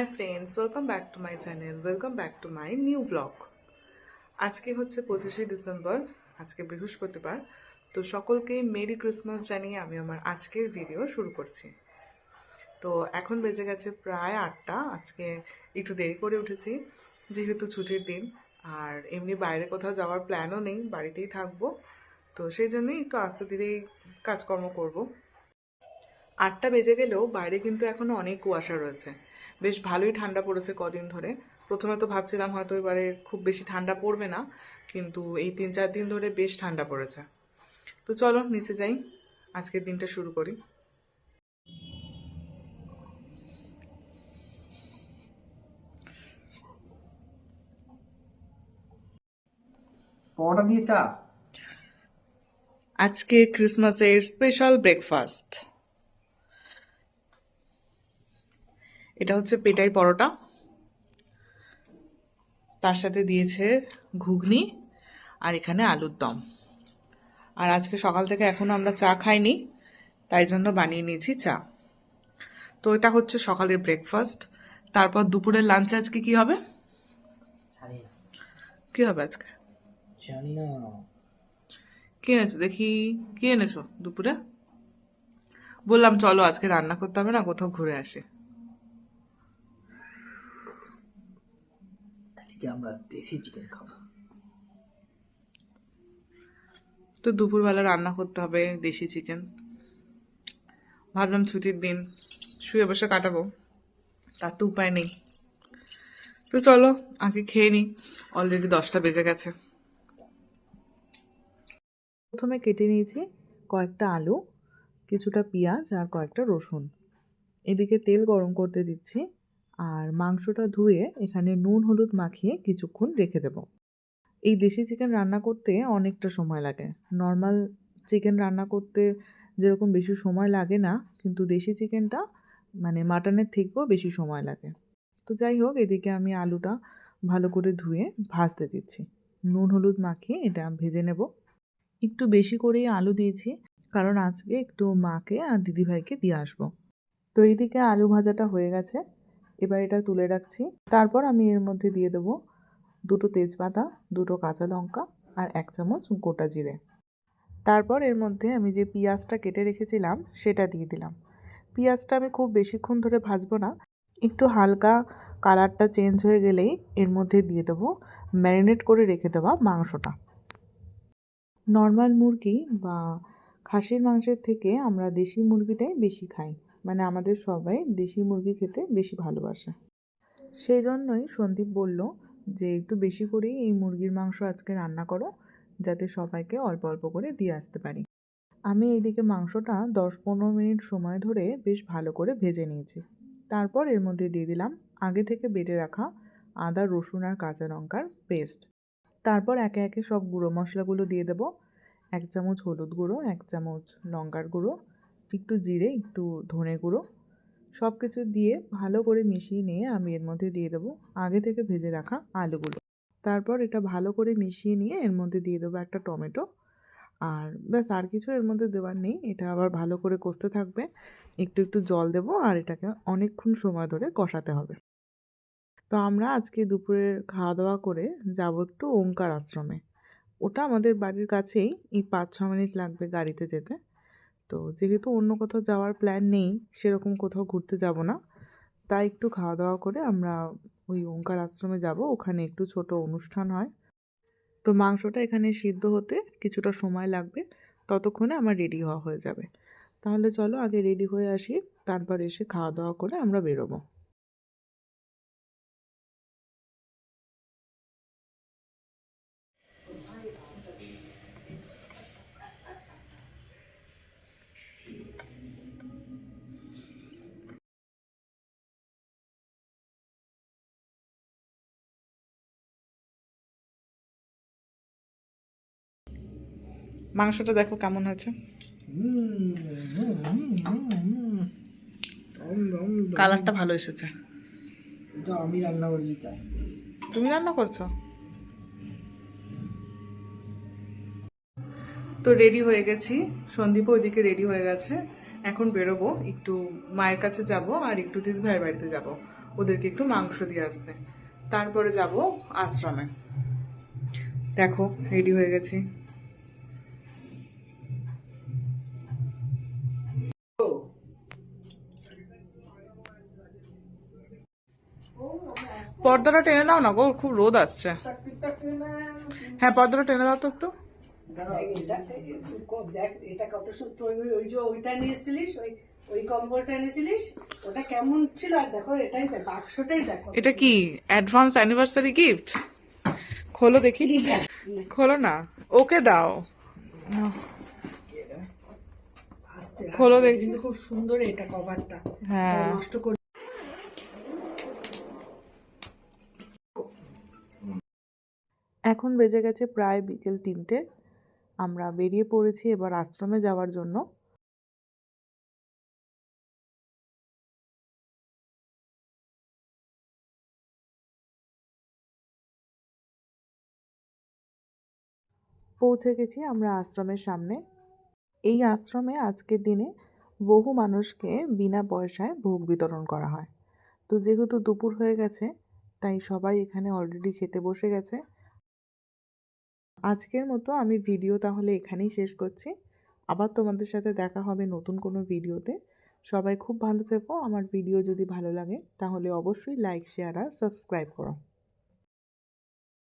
Hi friends welcome back to my channel welcome back to my new blog আজকে হচ্ছে পঁচিশে December, আজকে বৃহস্পতিবার। তো সকলকে মেরি ক্রিসমাস জানিয়ে আমি আমার আজকের ভিডিও শুরু করছি। তো এখন বেজে গেছে প্রায় আটটা। আজকে একটু দেরি করে উঠেছি, যেহেতু ছুটির দিন। আর এমনি বাইরে কোথাও যাওয়ার প্ল্যানও নেই, বাড়িতেই থাকব। তো সেই জন্যই একটু আস্তে ধীরেই কাজকর্ম করব। আটটা বেজে গেলেও বাইরে কিন্তু এখনও অনেক কুয়াশা রয়েছে। বেশ ভালোই ঠান্ডা পড়েছে কদিন ধরে। প্রথমে তো ভাবছিলাম হয়তো এবারে খুব বেশি ঠান্ডা পড়বে না কিন্তু এই তিন চার দিন ধরে বেশ ঠান্ডা পড়েছে। তো চলো নিচে যাই আজকের দিনটা শুরু করি। পরোটা দিয়ে চা? আজকে ক্রিসমাসের স্পেশাল ব্রেকফাস্ট। এটা হচ্ছে পেটাই পরোটা। তার সাথে দিয়েছে ঘুগনি আর এখানে আলুর দম। আর আজকে সকাল থেকে এখনও আমরা চা খাইনি তাই জন্য বানিয়ে নিয়েছি চা। তো এটা হচ্ছে সকালের ব্রেকফাস্ট তারপর দুপুরের লাঞ্চ আজকে কি হবে? কি হবে আজকে? জানি না। কি এনেছো? দেখি কি এনেছো দুপুরে? বললাম চলো আজকে রান্না করতে হবে না কোথাও ঘুরে আসি। আজকে আমরা দেশি চিকেন খাব। তো দুপুরবেলা রান্না করতে হবে দেশি চিকেন ভাবলাম ছুটির দিন শুয়ে বসে কাটাবো তার তো উপায় নেই। তো চলো আগে খেয়ে নিই অলরেডি দশটা বেজে গেছে। প্রথমে কেটে নিয়েছি কয়েকটা আলু কিছুটা পেঁয়াজ আর কয়েকটা রসুন। এদিকে তেল গরম করতে দিচ্ছি। আর মাংসটা ধুয়ে এখানে নুন, হলুদ মাখিয়ে কিছুক্ষণ রেখে দেবো। এই দেশি চিকেন রান্না করতে অনেকটা সময় লাগে। নর্মাল চিকেন রান্না করতে যেরকম বেশি সময় লাগে না, কিন্তু দেশি চিকেনটা মানে মাটনের থেকেও বেশি সময় লাগে। তো যাই হোক, এদিকে আমি আলুটা ভালো করে ধুয়ে ভাজতে দিচ্ছি। নুন, হলুদ মাখিয়ে এটা ভেজে নেব। একটু বেশি করেই আলু দিয়েছি, কারণ আজকে একটু মাকে আর দিদিভাইকে দিয়ে আসব। তো এইদিকে আলু ভাজাটা হয়ে গেছে। এবার এটা তুলে রাখছি। তারপর আমি এর মধ্যে দিয়ে দেবো দুটো তেজপাতা, দুটো কাঁচা লঙ্কা আর এক চামচ গোটা জিরে। তারপর এর মধ্যে আমি যে পেঁয়াজটা কেটে রেখেছিলাম, সেটা দিয়ে দিলাম। পেঁয়াজটা আমি খুব বেশিক্ষণ ধরে ভাজবো না। একটু হালকা কালারটা চেঞ্জ হয়ে গেলেই এর মধ্যে দিয়ে দেবো ম্যারিনেট করে রেখে দেওয়া মাংসটা। নর্মাল মুরগি বা খাসির মাংসের থেকে আমরা দেশি মুরগিটাই বেশি খাই। মানে আমাদের সবাই দেশি মুরগি খেতে বেশি ভালোবাসে। সেই জন্যই সন্দীপ বলল যে, একটু বেশি করেই এই মুরগির মাংস আজকে রান্না করো, যাতে সবাইকে অল্প অল্প করে দিয়ে আসতে পারি। আমি এইদিকে মাংসটা দশ পনেরো মিনিট সময় ধরে বেশ ভালো করে ভেজে নিয়েছি। তারপর এর মধ্যে দিয়ে দিলাম আগে থেকে বেটে রাখা আদা, রসুন আর কাঁচা লঙ্কার পেস্ট। তারপর একে একে সব গুঁড়ো মশলাগুলো দিয়ে দেবো। এক চামচ হলুদ গুঁড়ো, এক চামচ লঙ্কার গুঁড়ো একটু জিরে, একটু ধনে গুঁড়ো সব কিছু দিয়ে ভালো করে মিশিয়ে নিয়ে আমি এর মধ্যে দিয়ে দেবো আগে থেকে ভেজে রাখা আলুগুলো। তারপর এটা ভালো করে মিশিয়ে নিয়ে এর মধ্যে দিয়ে দেবো একটা টমেটো। আর ব্যাস, আর কিছু এর মধ্যে দেওয়ার নেই। এটা আবার ভালো করে কষতে থাকবে। একটু একটু জল দেবো আর এটাকে অনেকক্ষণ সময় ধরে কষাতে হবে। তো আমরা আজকে দুপুরের খাওয়া দাওয়া করে যাব একটু ওঙ্কার আশ্রমে। ওটা আমাদের বাড়ির কাছেই, এই পাঁচ ছ মিনিট লাগবে গাড়িতে যেতে। তো যেহেতু অন্য কোথাও যাওয়ার প্ল্যান নেই, সেরকম কোথাও ঘুরতে যাব না। তাই একটু খাওয়া দাওয়া করে আমরা ওই ওঙ্কার আশ্রমে যাব, ওখানে একটু ছোট অনুষ্ঠান হয়। তো মাংসটা এখানে সিদ্ধ হতে কিছুটা সময় লাগবে, ততক্ষণে আমার রেডি হওয়া হয়ে যাবে। তাহলে চলো আগে রেডি হয়ে আসি, তারপর এসে খাওয়া দাওয়া করে আমরা বেরোবো। মাংসটা দেখো কেমন হয়েছে। কালারটা ভালো এসেছে। আমি রান্না করেছি তুমি রান্না করছ? তো রেডি হয়ে গেছি। সন্দীপ ওইদিকে রেডি হয়ে গেছে। এখন বেরোবো একটু মায়ের কাছে যাব আর একটু দিদি ভাইয়ের বাড়িতে যাব। ওদেরকে একটু মাংস দিয়ে আসতে। তারপরে যাব আশ্রমে। দেখো রেডি হয়ে গেছি। পর্দাটা টেনে দাও না গো খুব রোদ আসছে। হ্যাঁ পর্দাটা টেনে দাও তো একটু। এটা কত সুন্দর ওই ওই যে ওইটা নিয়েছিলিস ওই ওই কম্বলটা এনেছিলিস ওটা কেমন ছিল? আর দেখো এটাই বাক্সটাই দেখো। এটা কি অ্যাডভান্স অ্যানিভার্সারি গিফট খোলো দেখি। খোলো না ওকে দাও। খোলো দেখি। খুব সুন্দর এটা কভারটা হ্যাঁ। নষ্ট করে এখন বেজে গেছে প্রায় বিকেল তিনটে। আমরা বেরিয়ে পড়েছি এবার আশ্রমে যাওয়ার জন্য। পৌঁছে গেছি আমরা আশ্রমের সামনে। এই আশ্রমে আজকের দিনে বহু মানুষকে বিনা পয়সায় ভোগ বিতরণ করা হয়। তো যেহেতু দুপুর হয়ে গেছে, তাই সবাই এখানে অলরেডি খেতে বসে গেছে। আজকের মতো আমি ভিডিও তাহলে এখানেই শেষ করছি। আবার তোমাদের সাথে দেখা হবে নতুন কোনো ভিডিওতে সবাই খুব ভালো থেকো। আমার ভিডিও যদি ভালো লাগে, তাহলে অবশ্যই লাইক শেয়ার আর সাবস্ক্রাইব করো।